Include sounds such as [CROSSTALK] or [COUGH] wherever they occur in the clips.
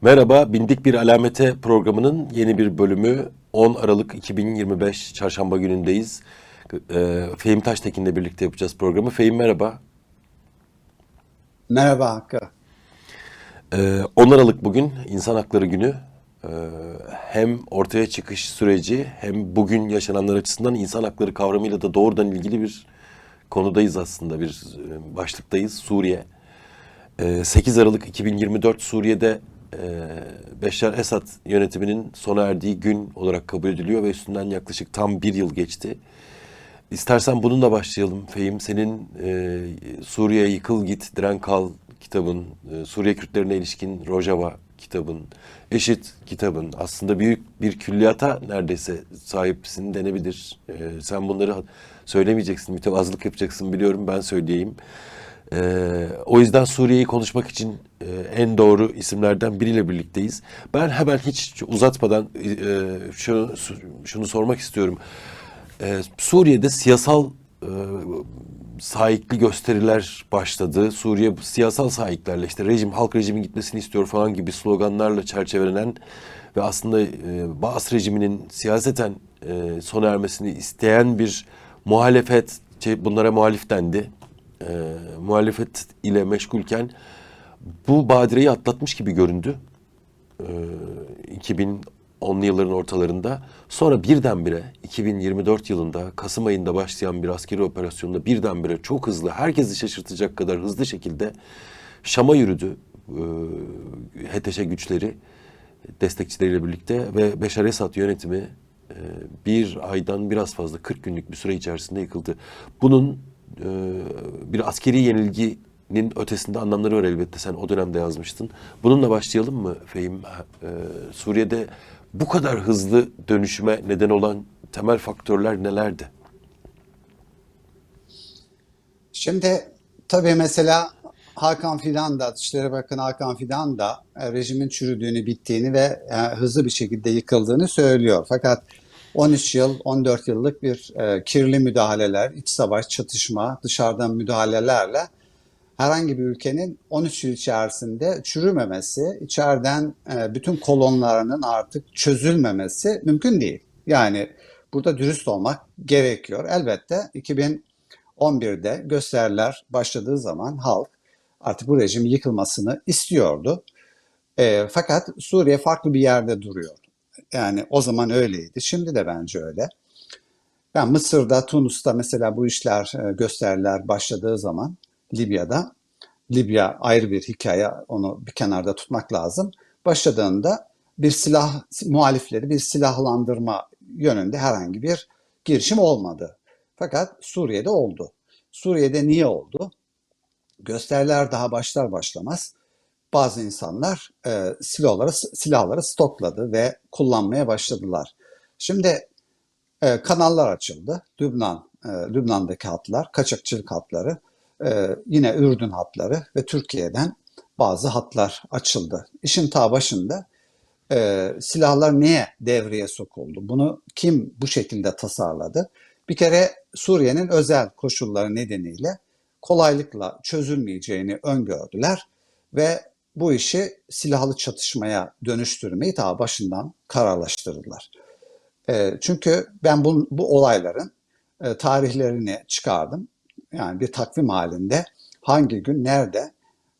Merhaba, Bindik Bir Alamete programının yeni bir bölümü 10 Aralık 2025 Çarşamba günündeyiz. Ee, Fehim Taştekin'le birlikte yapacağız programı. Fehim merhaba. Merhaba Hakkı. Ee, 10 Aralık bugün İnsan Hakları Günü. Ee, hem ortaya çıkış süreci hem bugün yaşananlar açısından insan hakları kavramıyla da doğrudan ilgili bir konudayız aslında. Bir e, başlıktayız. Suriye. Ee, 8 Aralık 2024 Suriye'de e, Esad yönetiminin sona erdiği gün olarak kabul ediliyor ve üstünden yaklaşık tam bir yıl geçti. İstersen bununla başlayalım Fehim. Senin e, Suriye Yıkıl Git Diren Kal kitabın, e, Suriye Kürtlerine ilişkin Rojava kitabın, Eşit kitabın aslında büyük bir külliyata neredeyse sahipsin denebilir. E, sen bunları söylemeyeceksin, mütevazılık yapacaksın biliyorum ben söyleyeyim. Ee, o yüzden Suriye'yi konuşmak için e, en doğru isimlerden biriyle birlikteyiz. Ben hemen hiç uzatmadan e, şunu, şunu sormak istiyorum. Ee, Suriye'de siyasal e, sahipli gösteriler başladı. Suriye siyasal sahiplerle işte rejim halk rejimin gitmesini istiyor falan gibi sloganlarla çerçevelenen ve aslında e, Baas rejiminin siyaseten e, sona ermesini isteyen bir muhalefet şey, bunlara muhalif dendi. E, muhalefet ile meşgulken bu badireyi atlatmış gibi göründü. E, 2010'lu yılların ortalarında. Sonra birdenbire 2024 yılında Kasım ayında başlayan bir askeri operasyonda birdenbire çok hızlı, herkesi şaşırtacak kadar hızlı şekilde Şam'a yürüdü e, HTŞ güçleri destekçileriyle birlikte ve Beşar Esad yönetimi e, bir aydan biraz fazla 40 günlük bir süre içerisinde yıkıldı. Bunun bir askeri yenilginin ötesinde anlamları var elbette. Sen o dönemde yazmıştın. Bununla başlayalım mı Fehim? E, Suriye'de bu kadar hızlı dönüşüme neden olan temel faktörler nelerdi? Şimdi tabii mesela Hakan Fidan da, Dışişleri Bakanı Hakan Fidan da e, rejimin çürüdüğünü, bittiğini ve e, hızlı bir şekilde yıkıldığını söylüyor. Fakat 13 yıl, 14 yıllık bir e, kirli müdahaleler, iç savaş, çatışma, dışarıdan müdahalelerle herhangi bir ülkenin 13 yıl içerisinde çürümemesi, içeriden e, bütün kolonlarının artık çözülmemesi mümkün değil. Yani burada dürüst olmak gerekiyor. Elbette 2011'de gösteriler başladığı zaman halk artık bu rejimin yıkılmasını istiyordu. E, fakat Suriye farklı bir yerde duruyor. Yani o zaman öyleydi. Şimdi de bence öyle. Ben Mısır'da, Tunus'ta mesela bu işler, e, gösteriler başladığı zaman Libya'da, Libya ayrı bir hikaye, onu bir kenarda tutmak lazım. Başladığında bir silah, muhalifleri bir silahlandırma yönünde herhangi bir girişim olmadı. Fakat Suriye'de oldu. Suriye'de niye oldu? Gösteriler daha başlar başlamaz bazı insanlar e, silahları silahları stokladı ve kullanmaya başladılar. Şimdi e, kanallar açıldı. Lübnan e, Lübnan'daki hatlar, kaçakçılık hatları, e, yine Ürdün hatları ve Türkiye'den bazı hatlar açıldı. İşin ta başında e, silahlar niye devreye sokuldu? Bunu kim bu şekilde tasarladı? Bir kere Suriye'nin özel koşulları nedeniyle kolaylıkla çözülmeyeceğini öngördüler ve bu işi silahlı çatışmaya dönüştürmeyi daha başından kararlaştırdılar. E, çünkü ben bu, bu olayların e, tarihlerini çıkardım. Yani bir takvim halinde hangi gün, nerede,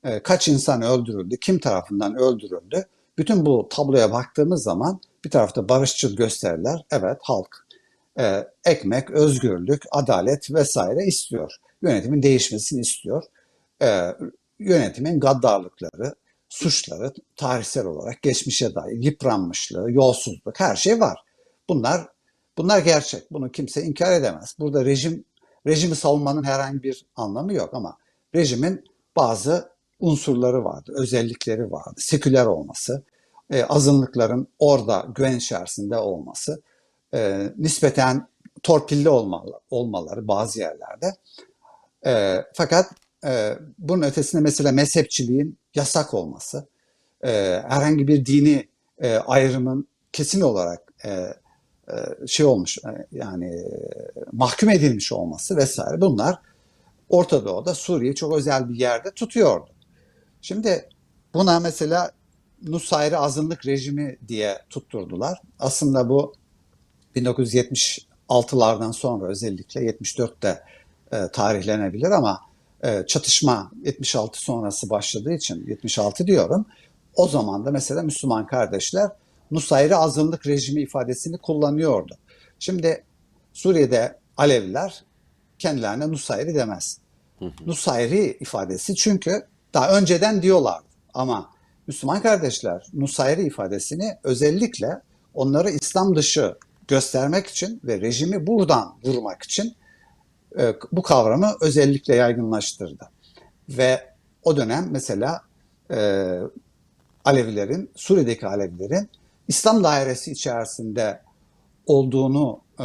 e, kaç insan öldürüldü, kim tarafından öldürüldü. Bütün bu tabloya baktığımız zaman bir tarafta barışçıl gösteriler, evet halk e, ekmek, özgürlük, adalet vesaire istiyor. Yönetimin değişmesini istiyor. E, yönetimin gaddarlıkları, suçları tarihsel olarak geçmişe dair yıpranmışlığı, yolsuzluk her şey var. Bunlar bunlar gerçek. Bunu kimse inkar edemez. Burada rejim rejimi savunmanın herhangi bir anlamı yok ama rejimin bazı unsurları vardı, özellikleri vardı. Seküler olması, e, azınlıkların orada güven içerisinde olması, e, nispeten torpilli olmalı, olmaları bazı yerlerde. E, fakat e, bunun ötesinde mesela mezhepçiliğin yasak olması, e, herhangi bir dini e, ayrımın kesin olarak e, e, şey olmuş e, yani mahkum edilmiş olması vesaire bunlar Orta Doğu'da Suriye çok özel bir yerde tutuyordu. Şimdi buna mesela Nusayri azınlık rejimi diye tutturdular. Aslında bu 1976'lardan sonra özellikle 74'te e, tarihlenebilir ama çatışma 76 sonrası başladığı için 76 diyorum. O zaman da mesela Müslüman kardeşler Nusayri azınlık rejimi ifadesini kullanıyordu. Şimdi Suriye'de Aleviler kendilerine Nusayri demez. Nusayri ifadesi çünkü daha önceden diyorlardı ama Müslüman kardeşler Nusayri ifadesini özellikle onları İslam dışı göstermek için ve rejimi buradan vurmak için e, bu kavramı özellikle yaygınlaştırdı. Ve o dönem mesela e, Alevilerin, Suriye'deki Alevilerin İslam dairesi içerisinde olduğunu e,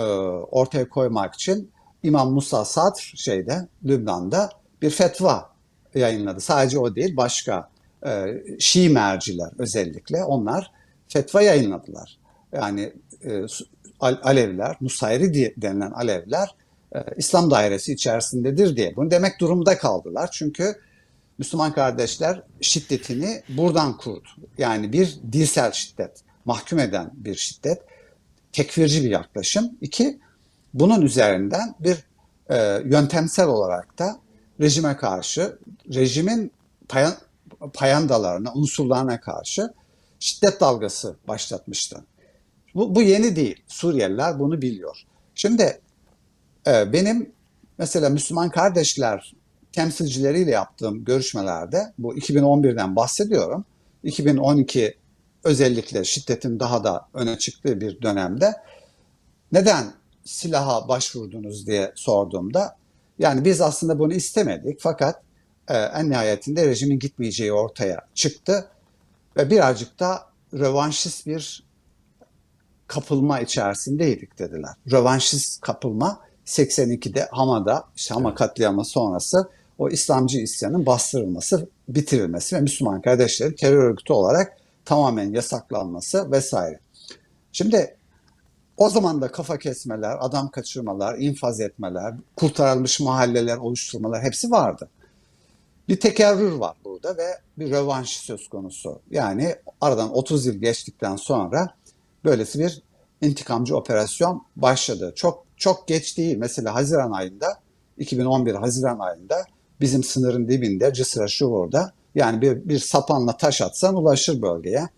ortaya koymak için İmam Musa Sadr şeyde Lübnan'da bir fetva yayınladı. Sadece o değil başka e, Şii merciler özellikle onlar fetva yayınladılar. Yani e, Al- Aleviler, Nusayri denilen Aleviler e, İslam dairesi içerisindedir diye. Bunu demek durumda kaldılar. Çünkü Müslüman kardeşler şiddetini buradan kurdu. Yani bir dilsel şiddet, mahkum eden bir şiddet, tekfirci bir yaklaşım. İki, bunun üzerinden bir e, yöntemsel olarak da rejime karşı, rejimin payan, payandalarına, unsurlarına karşı şiddet dalgası başlatmıştı. Bu, bu yeni değil. Suriyeliler bunu biliyor. Şimdi e, benim mesela Müslüman kardeşler temsilcileriyle yaptığım görüşmelerde bu 2011'den bahsediyorum. 2012 özellikle şiddetin daha da öne çıktığı bir dönemde neden silaha başvurdunuz diye sorduğumda yani biz aslında bunu istemedik fakat e, en nihayetinde rejimin gitmeyeceği ortaya çıktı ve birazcık da rövanşist bir kapılma içerisindeydik dediler. Rövanşist kapılma 82'de Hama'da, işte Hama katliamı sonrası o İslamcı isyanın bastırılması, bitirilmesi ve Müslüman kardeşlerin terör örgütü olarak tamamen yasaklanması vesaire. Şimdi o zaman da kafa kesmeler, adam kaçırmalar, infaz etmeler, kurtarılmış mahalleler oluşturmalar hepsi vardı. Bir tekerrür var burada ve bir rövanş söz konusu. Yani aradan 30 yıl geçtikten sonra böylesi bir intikamcı operasyon başladı. Çok çok geç değil. Mesela Haziran ayında 2011 Haziran ayında bizim sınırın dibinde Cısra Şuur'da yani bir, bir sapanla taş atsan ulaşır bölgeye.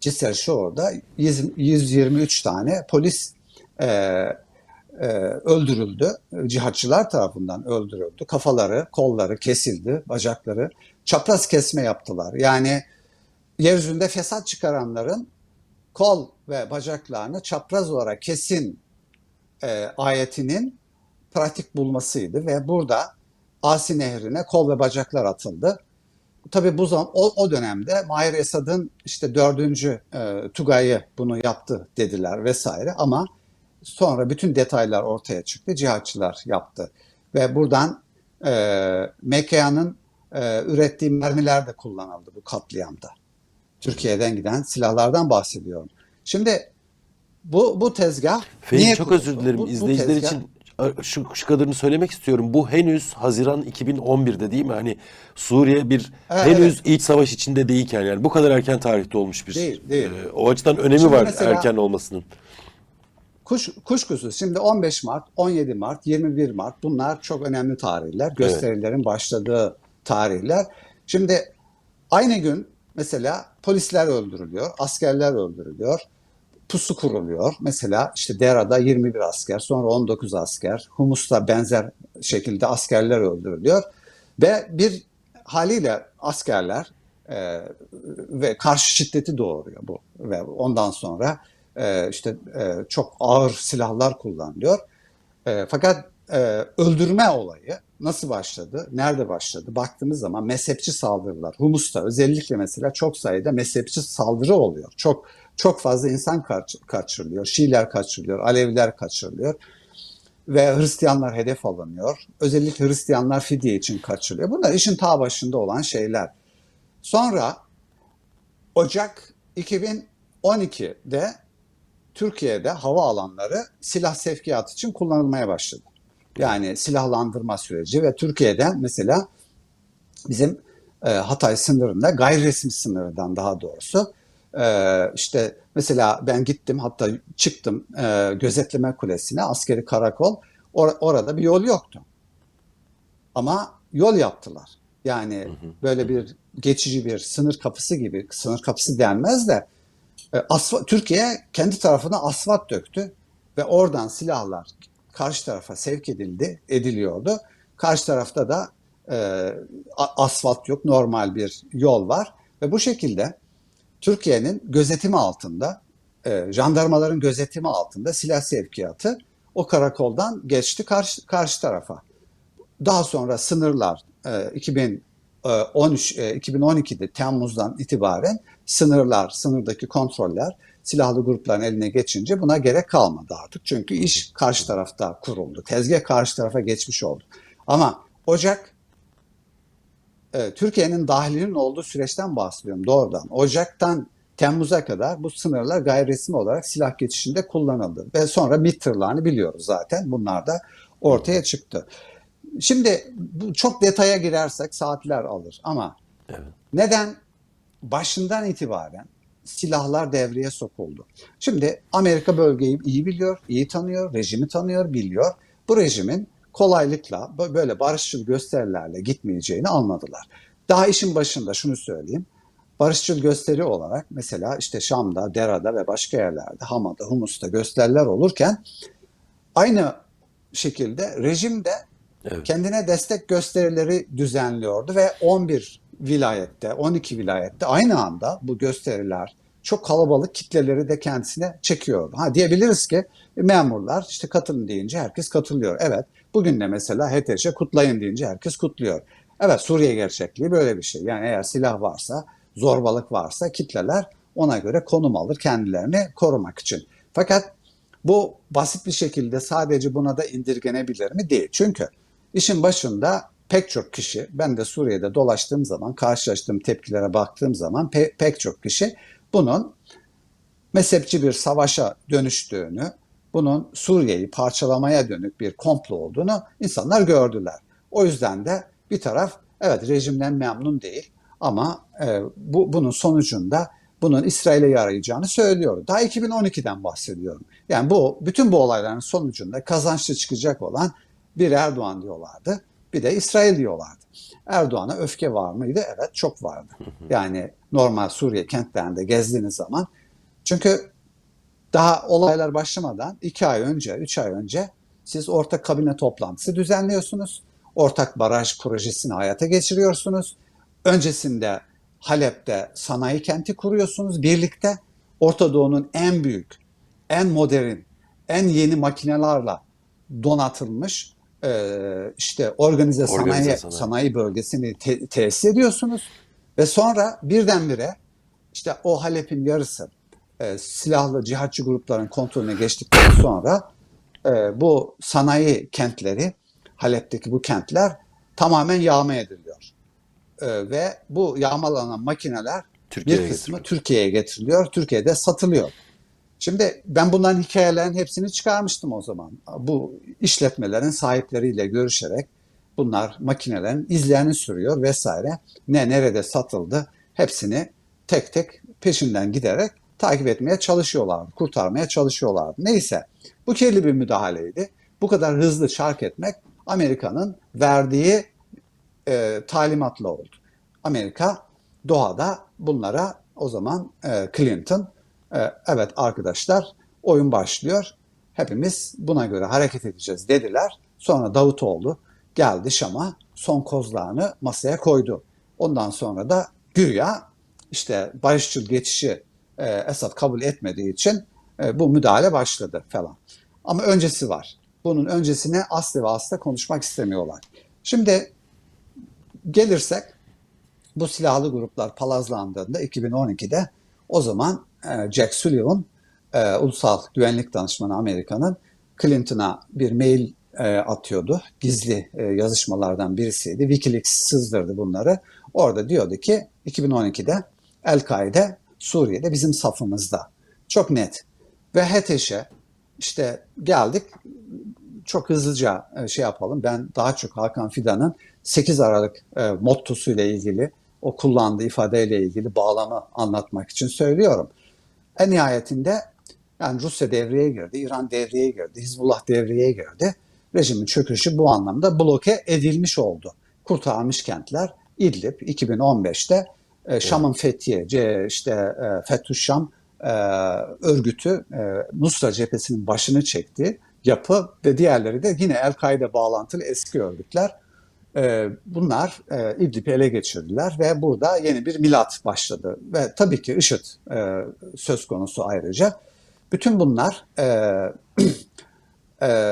Cısra Şuur'da 100 123 tane polis e, e, öldürüldü. Cihatçılar tarafından öldürüldü. Kafaları, kolları kesildi, bacakları. Çapraz kesme yaptılar. Yani yeryüzünde fesat çıkaranların kol ve bacaklarını çapraz olarak kesin e, ayetinin pratik bulmasıydı ve burada Asi Nehri'ne kol ve bacaklar atıldı. Tabi bu zaman o, o dönemde Mahir Esad'ın işte dördüncü e, Tugay'ı bunu yaptı dediler vesaire ama sonra bütün detaylar ortaya çıktı. Cihatçılar yaptı ve buradan e, MKA'nın e, ürettiği mermiler de kullanıldı bu katliamda. Türkiye'den giden silahlardan bahsediyorum. Şimdi bu bu tezgah Fehmi niye çok kuruldu? özür dilerim. Bu- bu İzleyiciler tezgah- için şu, şu kadarını söylemek istiyorum. Bu henüz Haziran 2011'de değil mi? Hani Suriye bir Evet, henüz iç savaş içinde değilken yani bu kadar erken tarihte olmuş bir. Değil, değil. e, o açıdan önemi Şimdi var mesela- erken olmasının. Kuş, kuşkusuz şimdi 15 Mart, 17 Mart, 21 Mart bunlar çok önemli tarihler. Gösterilerin başladığı tarihler. Şimdi aynı gün mesela polisler öldürülüyor, askerler öldürülüyor, pusu kuruluyor. Mesela işte Dera'da 21 asker, sonra 19 asker, Humus'ta benzer şekilde askerler öldürülüyor. Ve bir haliyle askerler e, ve karşı şiddeti doğuruyor bu. Ve ondan sonra e, işte e, çok ağır silahlar kullanılıyor. E, fakat e, öldürme olayı nasıl başladı, nerede başladı? Baktığımız zaman mezhepçi saldırılar, Humus'ta özellikle mesela çok sayıda mezhepçi saldırı oluyor. Çok çok fazla insan kaç, kaçırılıyor, Şiiler kaçırılıyor, Aleviler kaçırılıyor ve Hristiyanlar hedef alınıyor. Özellikle Hristiyanlar fidye için kaçırılıyor. Bunlar işin ta başında olan şeyler. Sonra Ocak 2012'de Türkiye'de hava alanları silah sevkiyatı için kullanılmaya başladı. Yani silahlandırma süreci ve Türkiye'den mesela bizim e, Hatay sınırında gayri resmi sınırdan daha doğrusu e, işte mesela ben gittim hatta çıktım e, gözetleme kulesine askeri karakol Or- orada bir yol yoktu. Ama yol yaptılar. Yani böyle bir geçici bir sınır kapısı gibi sınır kapısı denmez de e, asfa- Türkiye kendi tarafına asfalt döktü ve oradan silahlar karşı tarafa sevk edildi, ediliyordu. Karşı tarafta da e, asfalt yok, normal bir yol var ve bu şekilde Türkiye'nin gözetimi altında, e, jandarmaların gözetimi altında silah sevkiyatı o karakoldan geçti karşı, karşı tarafa. Daha sonra sınırlar e, 2013 e, 2012'de Temmuz'dan itibaren sınırlar, sınırdaki kontroller silahlı grupların eline geçince buna gerek kalmadı artık. Çünkü iş karşı tarafta kuruldu. Tezgah karşı tarafa geçmiş oldu. Ama Ocak e, Türkiye'nin dahilinin olduğu süreçten bahsediyorum doğrudan. Ocak'tan Temmuz'a kadar bu sınırlar gayri resmi olarak silah geçişinde kullanıldı. Ve sonra MİT tırlarını biliyoruz zaten. Bunlar da ortaya çıktı. Şimdi bu çok detaya girersek saatler alır ama Evet. neden başından itibaren silahlar devreye sokuldu? Şimdi Amerika bölgeyi iyi biliyor, iyi tanıyor, rejimi tanıyor, biliyor. Bu rejimin kolaylıkla bö- böyle barışçıl gösterilerle gitmeyeceğini anladılar. Daha işin başında şunu söyleyeyim. Barışçıl gösteri olarak mesela işte Şam'da, Dera'da ve başka yerlerde, Hama'da, Humus'ta gösteriler olurken aynı şekilde rejim de Evet. kendine destek gösterileri düzenliyordu ve 11 vilayette, 12 vilayette aynı anda bu gösteriler çok kalabalık kitleleri de kendisine çekiyordu. Ha diyebiliriz ki memurlar işte katılın deyince herkes katılıyor. Evet bugün de mesela HTŞ kutlayın deyince herkes kutluyor. Evet Suriye gerçekliği böyle bir şey. Yani eğer silah varsa, zorbalık varsa kitleler ona göre konum alır kendilerini korumak için. Fakat bu basit bir şekilde sadece buna da indirgenebilir mi? Değil. Çünkü işin başında pek çok kişi, ben de Suriye'de dolaştığım zaman, karşılaştığım tepkilere baktığım zaman pe- pek çok kişi bunun mezhepçi bir savaşa dönüştüğünü, bunun Suriye'yi parçalamaya dönük bir komplo olduğunu insanlar gördüler. O yüzden de bir taraf evet rejimden memnun değil ama e, bu bunun sonucunda bunun İsrail'e yarayacağını söylüyor. Daha 2012'den bahsediyorum. Yani bu bütün bu olayların sonucunda kazançlı çıkacak olan bir Erdoğan diyorlardı. Bir de İsrail diyorlardı. Erdoğan'a öfke var mıydı? Evet çok vardı. Yani normal Suriye kentlerinde gezdiğiniz zaman çünkü daha olaylar başlamadan iki ay önce, üç ay önce siz ortak kabine toplantısı düzenliyorsunuz. Ortak baraj projesini hayata geçiriyorsunuz. Öncesinde Halep'te sanayi kenti kuruyorsunuz birlikte. Orta Doğu'nun en büyük, en modern, en yeni makinelerle donatılmış e, işte organize sanayi, Organize sanayi. sanayi. bölgesini te- tesis ediyorsunuz. Ve sonra birdenbire işte o Halep'in yarısı e, silahlı cihatçı grupların kontrolüne geçtikten sonra e, bu sanayi kentleri, Halep'teki bu kentler tamamen yağma ediliyor. E, ve bu yağmalanan makineler Türkiye'ye bir kısmı getiriliyor. Türkiye'ye getiriliyor, Türkiye'de satılıyor. Şimdi ben bunların hikayelerin hepsini çıkarmıştım o zaman. Bu işletmelerin sahipleriyle görüşerek bunlar makinelerin izlerini sürüyor vesaire. Ne nerede satıldı hepsini tek tek peşinden giderek takip etmeye çalışıyorlardı, kurtarmaya çalışıyorlardı. Neyse bu kirli bir müdahaleydi. Bu kadar hızlı çark etmek Amerika'nın verdiği e, talimatla oldu. Amerika Doha'da bunlara o zaman e, Clinton evet arkadaşlar oyun başlıyor. Hepimiz buna göre hareket edeceğiz dediler. Sonra Davutoğlu geldi Şam'a son kozlarını masaya koydu. Ondan sonra da güya işte barışçıl geçişi e, Esad kabul etmediği için e, bu müdahale başladı falan. Ama öncesi var. Bunun öncesine aslı ve asla konuşmak istemiyorlar. Şimdi gelirsek bu silahlı gruplar palazlandığında 2012'de o zaman Jack Sullivan e, ulusal güvenlik danışmanı Amerika'nın Clinton'a bir mail e, atıyordu. Gizli e, yazışmalardan birisiydi. WikiLeaks sızdırdı bunları. Orada diyordu ki 2012'de El-Kaide Suriye'de bizim safımızda. Çok net. Ve HTŞ'e işte geldik çok hızlıca e, şey yapalım. Ben daha çok Hakan Fidan'ın 8 Aralık e, mottosuyla ilgili o kullandığı ifadeyle ilgili bağlamı anlatmak için söylüyorum. En nihayetinde yani Rusya devreye girdi, İran devreye girdi, Hizbullah devreye girdi. Rejimin çöküşü bu anlamda bloke edilmiş oldu. Kurtarmış kentler İdlib 2015'te e, Şam'ın fethi, işte e, Fethü Şam e, örgütü e, Nusra cephesinin başını çekti yapı ve diğerleri de yine El-Kaide bağlantılı eski örgütler. E, bunlar e, İdlib'i ele geçirdiler ve burada yeni bir milat başladı. Ve tabii ki IŞİD e, söz konusu ayrıca. Bütün bunlar e, [CLEARS THROAT]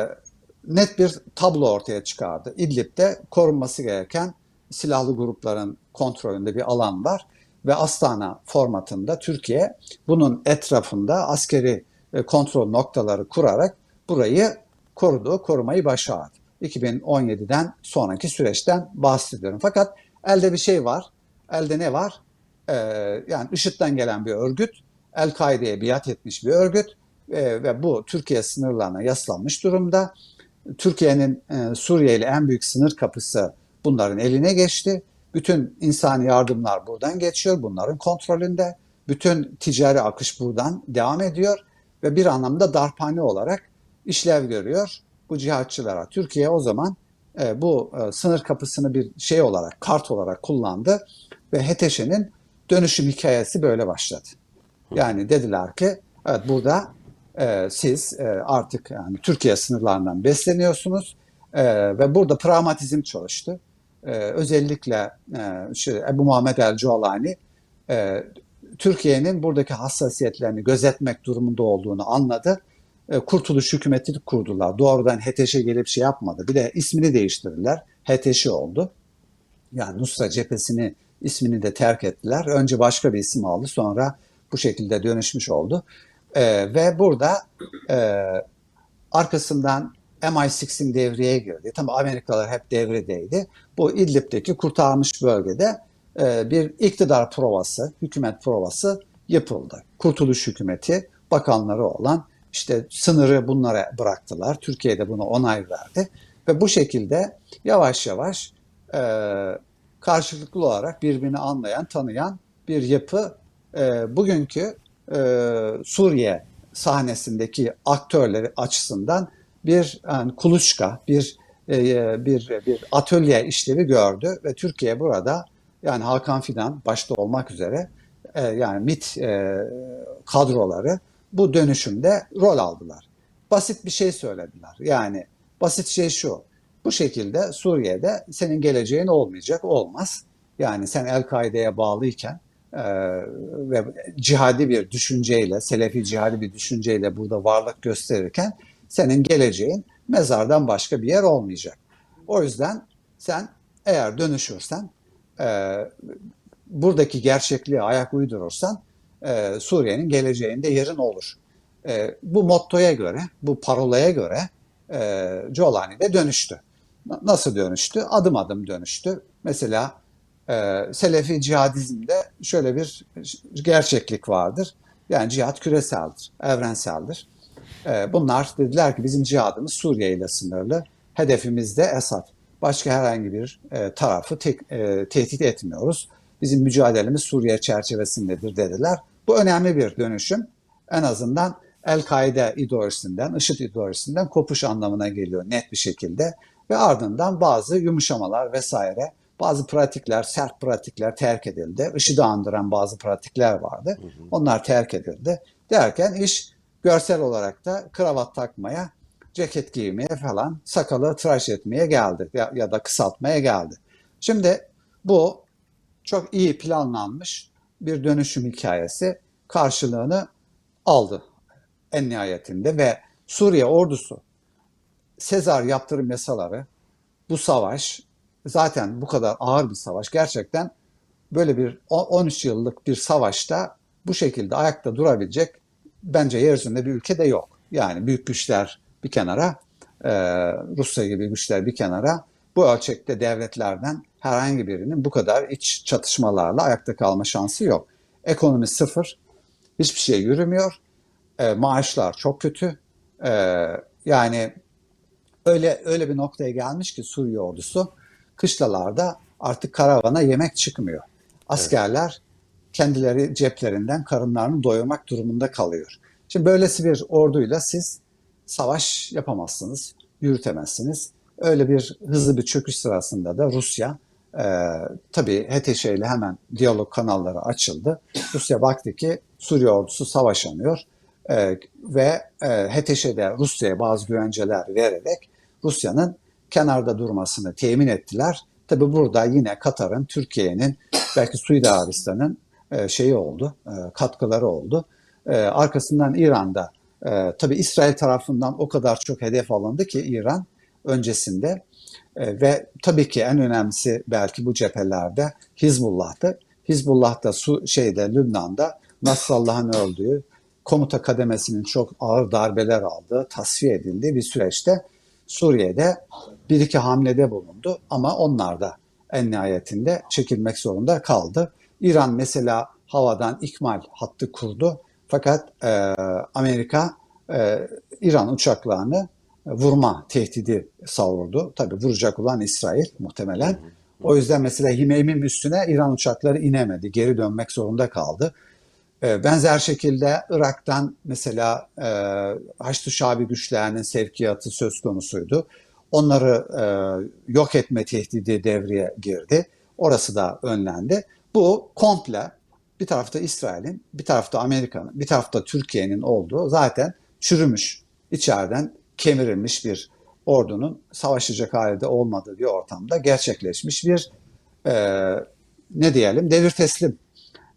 net bir tablo ortaya çıkardı. İdlib'de korunması gereken silahlı grupların kontrolünde bir alan var ve Astana formatında Türkiye bunun etrafında askeri kontrol noktaları kurarak burayı korudu, korumayı başardı. 2017'den sonraki süreçten bahsediyorum. Fakat elde bir şey var. Elde ne var? Ee, yani IŞİD'den gelen bir örgüt, El-Kaide'ye biat etmiş bir örgüt e, ve bu Türkiye sınırlarına yaslanmış durumda. Türkiye'nin e, Suriye ile en büyük sınır kapısı bunların eline geçti. Bütün insani yardımlar buradan geçiyor, bunların kontrolünde. Bütün ticari akış buradan devam ediyor ve bir anlamda darphane olarak işlev görüyor bu cihatçılara. Türkiye o zaman e, bu e, sınır kapısını bir şey olarak, kart olarak kullandı ve HTŞ'nin dönüşüm hikayesi böyle başladı. Yani dediler ki evet burada e, siz e, artık yani Türkiye sınırlarından besleniyorsunuz e, ve burada pragmatizm çalıştı. E, özellikle e, işte Ebu Muhammed El Cualani e, Türkiye'nin buradaki hassasiyetlerini gözetmek durumunda olduğunu anladı. E, Kurtuluş hükümeti kurdular. Doğrudan HTŞ gelip şey yapmadı. Bir de ismini değiştirdiler. HTŞ oldu. Yani Nusra cephesini ismini de terk ettiler. Önce başka bir isim aldı. Sonra bu şekilde dönüşmüş oldu. E, ve burada e, arkasından MI6'in devreye girdi. Tabii Amerikalılar hep devredeydi. Bu İdlib'deki kurtarmış bölgede e, bir iktidar provası, hükümet provası yapıldı. Kurtuluş hükümeti bakanları olan işte sınırı bunlara bıraktılar. Türkiye de buna onay verdi. Ve bu şekilde yavaş yavaş e, karşılıklı olarak birbirini anlayan, tanıyan bir yapı e, bugünkü e, Suriye sahnesindeki aktörleri açısından bir yani kuluçka, bir e, bir bir atölye işlevi gördü ve Türkiye burada yani Hakan Fidan başta olmak üzere e, yani MIT e, kadroları bu dönüşümde rol aldılar. Basit bir şey söylediler. Yani basit şey şu. Bu şekilde Suriye'de senin geleceğin olmayacak, olmaz. Yani sen El-Kaide'ye bağlıyken e, ve cihadi bir düşünceyle, Selefi cihadi bir düşünceyle burada varlık gösterirken senin geleceğin mezardan başka bir yer olmayacak. O yüzden sen eğer dönüşürsen, e, buradaki gerçekliğe ayak uydurursan e, Suriye'nin geleceğinde yerin olur. E, bu mottoya göre, bu parolaya göre e, de dönüştü. Na- Nasıl dönüştü? Adım adım dönüştü. Mesela e, Selefi cihadizmde şöyle bir gerçeklik vardır. Yani cihat küreseldir, evrenseldir. Bunlar dediler ki bizim cihadımız Suriye ile sınırlı. Hedefimiz de Esad. Başka herhangi bir tarafı tek, tehdit etmiyoruz. Bizim mücadelemiz Suriye çerçevesindedir dediler. Bu önemli bir dönüşüm. En azından El-Kaide ideolojisinden, IŞİD ideolojisinden kopuş anlamına geliyor net bir şekilde. Ve ardından bazı yumuşamalar vesaire, bazı pratikler, sert pratikler terk edildi. IŞİD'i andıran bazı pratikler vardı. Onlar terk edildi. Derken iş görsel olarak da kravat takmaya, ceket giymeye falan, sakalı tıraş etmeye geldi ya, ya da kısaltmaya geldi. Şimdi bu çok iyi planlanmış bir dönüşüm hikayesi karşılığını aldı en nihayetinde ve Suriye ordusu Sezar yaptırım yasaları bu savaş zaten bu kadar ağır bir savaş gerçekten böyle bir o- 13 yıllık bir savaşta bu şekilde ayakta durabilecek bence yeryüzünde bir ülke de yok. Yani büyük güçler bir kenara, Rusya gibi güçler bir kenara bu ölçekte devletlerden herhangi birinin bu kadar iç çatışmalarla ayakta kalma şansı yok. Ekonomi sıfır, hiçbir şey yürümüyor, e, maaşlar çok kötü. E, yani öyle öyle bir noktaya gelmiş ki Suriye ordusu kışlalarda artık karavana yemek çıkmıyor. askerler kendileri ceplerinden karınlarını doyurmak durumunda kalıyor. Şimdi böylesi bir orduyla siz savaş yapamazsınız, yürütemezsiniz. Öyle bir hızlı bir çöküş sırasında da Rusya e, tabii HTŞ ile hemen diyalog kanalları açıldı. Rusya baktı ki Suriye ordusu savaşamıyor e, ve e, HTŞ'de Rusya'ya bazı güvenceler vererek Rusya'nın kenarda durmasını temin ettiler. Tabii burada yine Katar'ın, Türkiye'nin, belki Suudi Arabistan'ın e, şeyi oldu, e, katkıları oldu. E, arkasından İran'da, e, tabii İsrail tarafından o kadar çok hedef alındı ki İran öncesinde ve tabii ki en önemlisi belki bu cephelerde Hizbullah'tı. Hizbullah da su, şeyde Lübnan'da Nasrallah'ın öldüğü, komuta kademesinin çok ağır darbeler aldığı, tasfiye edildiği bir süreçte Suriye'de bir iki hamlede bulundu ama onlar da en nihayetinde çekilmek zorunda kaldı. İran mesela havadan ikmal hattı kurdu fakat e, Amerika e, İran uçaklarını vurma tehdidi savurdu. Tabii vuracak olan İsrail muhtemelen. O yüzden mesela Himeymim üstüne İran uçakları inemedi. Geri dönmek zorunda kaldı. E, Benzer şekilde Irak'tan mesela e, Haçlı Şabi güçlerinin sevkiyatı söz konusuydu. Onları e, yok etme tehdidi devreye girdi. Orası da önlendi. Bu komple bir tarafta İsrail'in, bir tarafta Amerika'nın, bir tarafta Türkiye'nin olduğu zaten çürümüş, içeriden kemirilmiş bir ordunun savaşacak halde olmadığı bir ortamda gerçekleşmiş bir e, ne diyelim devir teslim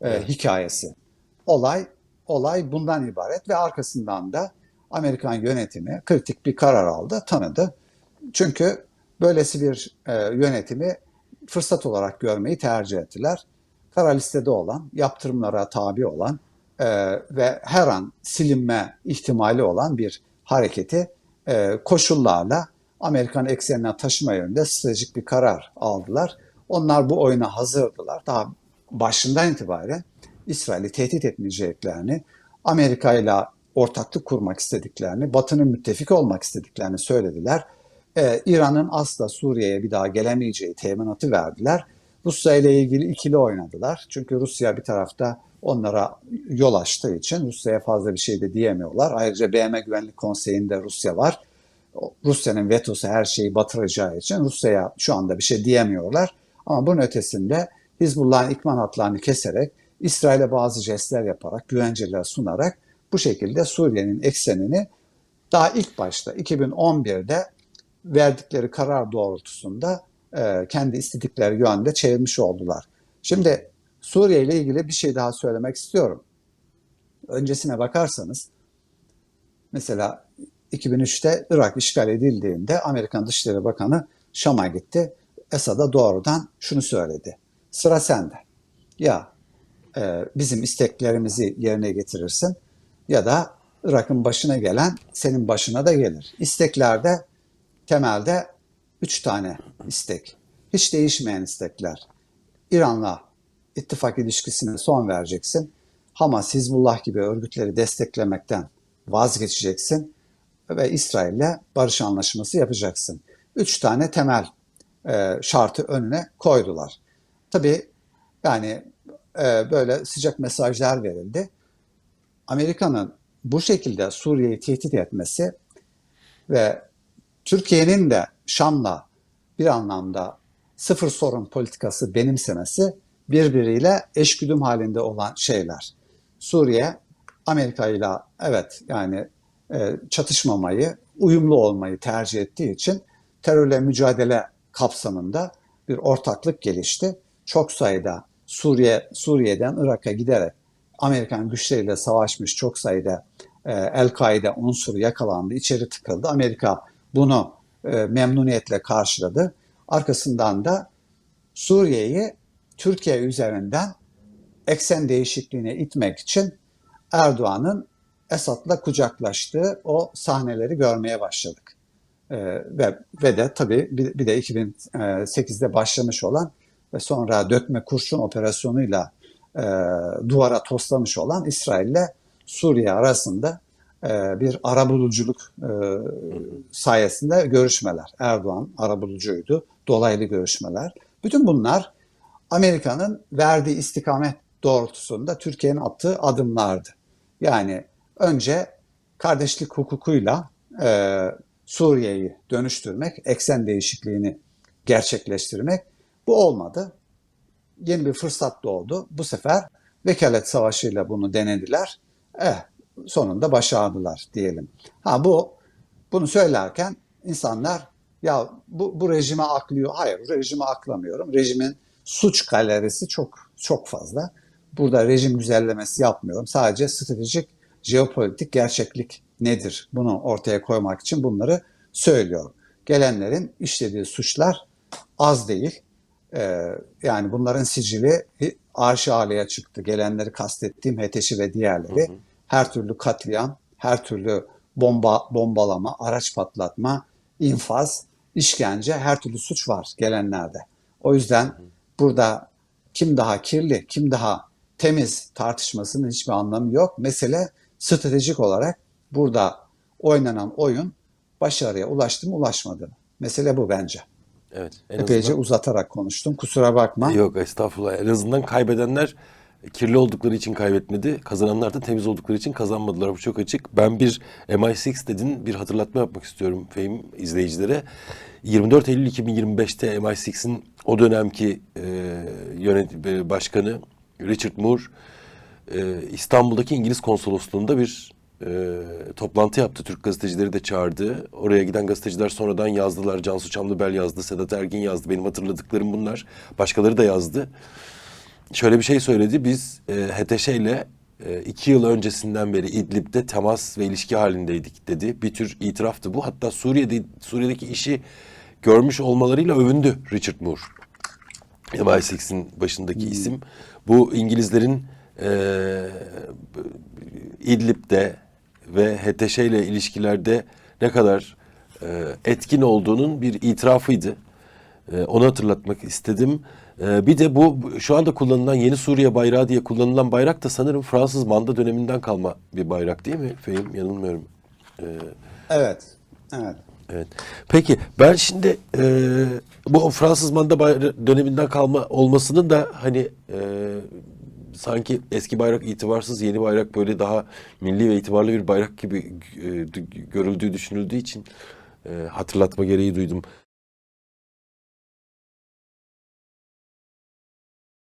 e, hikayesi. Olay olay bundan ibaret ve arkasından da Amerikan yönetimi kritik bir karar aldı, tanıdı. Çünkü böylesi bir e, yönetimi fırsat olarak görmeyi tercih ettiler. Kara listede olan, yaptırımlara tabi olan e, ve her an silinme ihtimali olan bir hareketi koşullarla Amerikan eksenine taşıma yönünde stratejik bir karar aldılar. Onlar bu oyuna hazırdılar. Daha başından itibaren İsrail'i tehdit etmeyeceklerini, Amerika ile ortaklık kurmak istediklerini, Batı'nın müttefik olmak istediklerini söylediler. Ee, İran'ın asla Suriye'ye bir daha gelemeyeceği teminatı verdiler. Rusya ile ilgili ikili oynadılar. Çünkü Rusya bir tarafta onlara yol açtığı için Rusya'ya fazla bir şey de diyemiyorlar. Ayrıca BM Güvenlik Konseyi'nde Rusya var. Rusya'nın vetosu her şeyi batıracağı için Rusya'ya şu anda bir şey diyemiyorlar. Ama bunun ötesinde Hizbullah'ın ikman hatlarını keserek, İsrail'e bazı jestler yaparak, güvenceler sunarak bu şekilde Suriye'nin eksenini daha ilk başta 2011'de verdikleri karar doğrultusunda e, kendi istedikleri yönde çevirmiş oldular. Şimdi Suriye ile ilgili bir şey daha söylemek istiyorum. Öncesine bakarsanız mesela 2003'te Irak işgal edildiğinde Amerikan Dışişleri Bakanı Şam'a gitti. Esad'a doğrudan şunu söyledi. Sıra sende. Ya e, bizim isteklerimizi yerine getirirsin ya da Irak'ın başına gelen senin başına da gelir. İsteklerde temelde üç tane istek. Hiç değişmeyen istekler. İran'la ittifak ilişkisine son vereceksin. Hamas, Hizbullah gibi örgütleri desteklemekten vazgeçeceksin ve İsrail'le barış anlaşması yapacaksın. Üç tane temel e, şartı önüne koydular. Tabii yani e, böyle sıcak mesajlar verildi. Amerika'nın bu şekilde Suriye'yi tehdit etmesi ve Türkiye'nin de Şam'la bir anlamda sıfır sorun politikası benimsemesi birbiriyle eşgüdüm halinde olan şeyler. Suriye Amerika ile evet yani e, çatışmamayı, uyumlu olmayı tercih ettiği için terörle mücadele kapsamında bir ortaklık gelişti. Çok sayıda Suriye Suriye'den Irak'a giderek Amerikan güçleriyle savaşmış çok sayıda e, El-Kaide unsuru yakalandı, içeri tıkıldı. Amerika bunu e, memnuniyetle karşıladı. Arkasından da Suriye'yi Türkiye üzerinden eksen değişikliğine itmek için Erdoğan'ın Esad'la kucaklaştığı o sahneleri görmeye başladık. Ee, ve, ve de tabii bir, bir de 2008'de başlamış olan ve sonra dökme kurşun operasyonuyla e, duvara toslamış olan İsrail ile Suriye arasında e, bir arabuluculuk e, sayesinde görüşmeler. Erdoğan arabulucuydu, dolaylı görüşmeler. Bütün bunlar Amerika'nın verdiği istikamet doğrultusunda Türkiye'nin attığı adımlardı. Yani önce kardeşlik hukukuyla e, Suriye'yi dönüştürmek, eksen değişikliğini gerçekleştirmek bu olmadı. Yeni bir fırsat doğdu. Bu sefer vekalet savaşıyla bunu denediler. Eh, sonunda başardılar diyelim. Ha bu bunu söylerken insanlar ya bu, bu rejime aklıyor. Hayır rejime aklamıyorum. Rejimin suç galerisi çok çok fazla. Burada rejim güzellemesi yapmıyorum. Sadece stratejik jeopolitik gerçeklik nedir? Bunu ortaya koymak için bunları söylüyorum. Gelenlerin işlediği suçlar az değil. Ee, yani bunların sicili arşa aleye çıktı. Gelenleri kastettiğim HTŞ'i ve diğerleri. Her türlü katliam, her türlü bomba bombalama, araç patlatma, infaz, işkence, her türlü suç var gelenlerde. O yüzden burada kim daha kirli, kim daha temiz tartışmasının hiçbir anlamı yok. Mesele stratejik olarak burada oynanan oyun başarıya ulaştı mı ulaşmadı mı? Mesele bu bence. Evet. En Epeyce azından- uzatarak konuştum. Kusura bakma. Yok estağfurullah. En azından kaybedenler kirli oldukları için kaybetmedi. Kazananlar da temiz oldukları için kazanmadılar. Bu çok açık. Ben bir MI6 dedin bir hatırlatma yapmak istiyorum Fehim izleyicilere. 24 Eylül 2025'te MI6'in o dönemki e, yönet e, başkanı Richard Moore e, İstanbul'daki İngiliz konsolosluğunda bir e, toplantı yaptı. Türk gazetecileri de çağırdı. Oraya giden gazeteciler sonradan yazdılar. Cansu Çamlıbel yazdı, Sedat Ergin yazdı. Benim hatırladıklarım bunlar. Başkaları da yazdı. Şöyle bir şey söyledi. Biz e, HTŞ ile e, iki yıl öncesinden beri İdlib'de temas ve ilişki halindeydik dedi. Bir tür itiraftı bu. Hatta Suriye'de Suriye'deki işi görmüş olmalarıyla övündü Richard Moore. MI6'in başındaki isim. Bu İngilizlerin e, İdlib'de ve HTŞ ile ilişkilerde ne kadar e, etkin olduğunun bir itirafıydı. E, onu hatırlatmak istedim. E, bir de bu şu anda kullanılan yeni Suriye bayrağı diye kullanılan bayrak da sanırım Fransız manda döneminden kalma bir bayrak değil mi? Fehim yanılmıyorum. Evet. Evet. Evet. Peki ben şimdi e, bu Fransız manda bayra- döneminden kalma olmasının da hani e, sanki eski bayrak itibarsız yeni bayrak böyle daha milli ve itibarlı bir bayrak gibi e, görüldüğü düşünüldüğü için e, hatırlatma gereği duydum.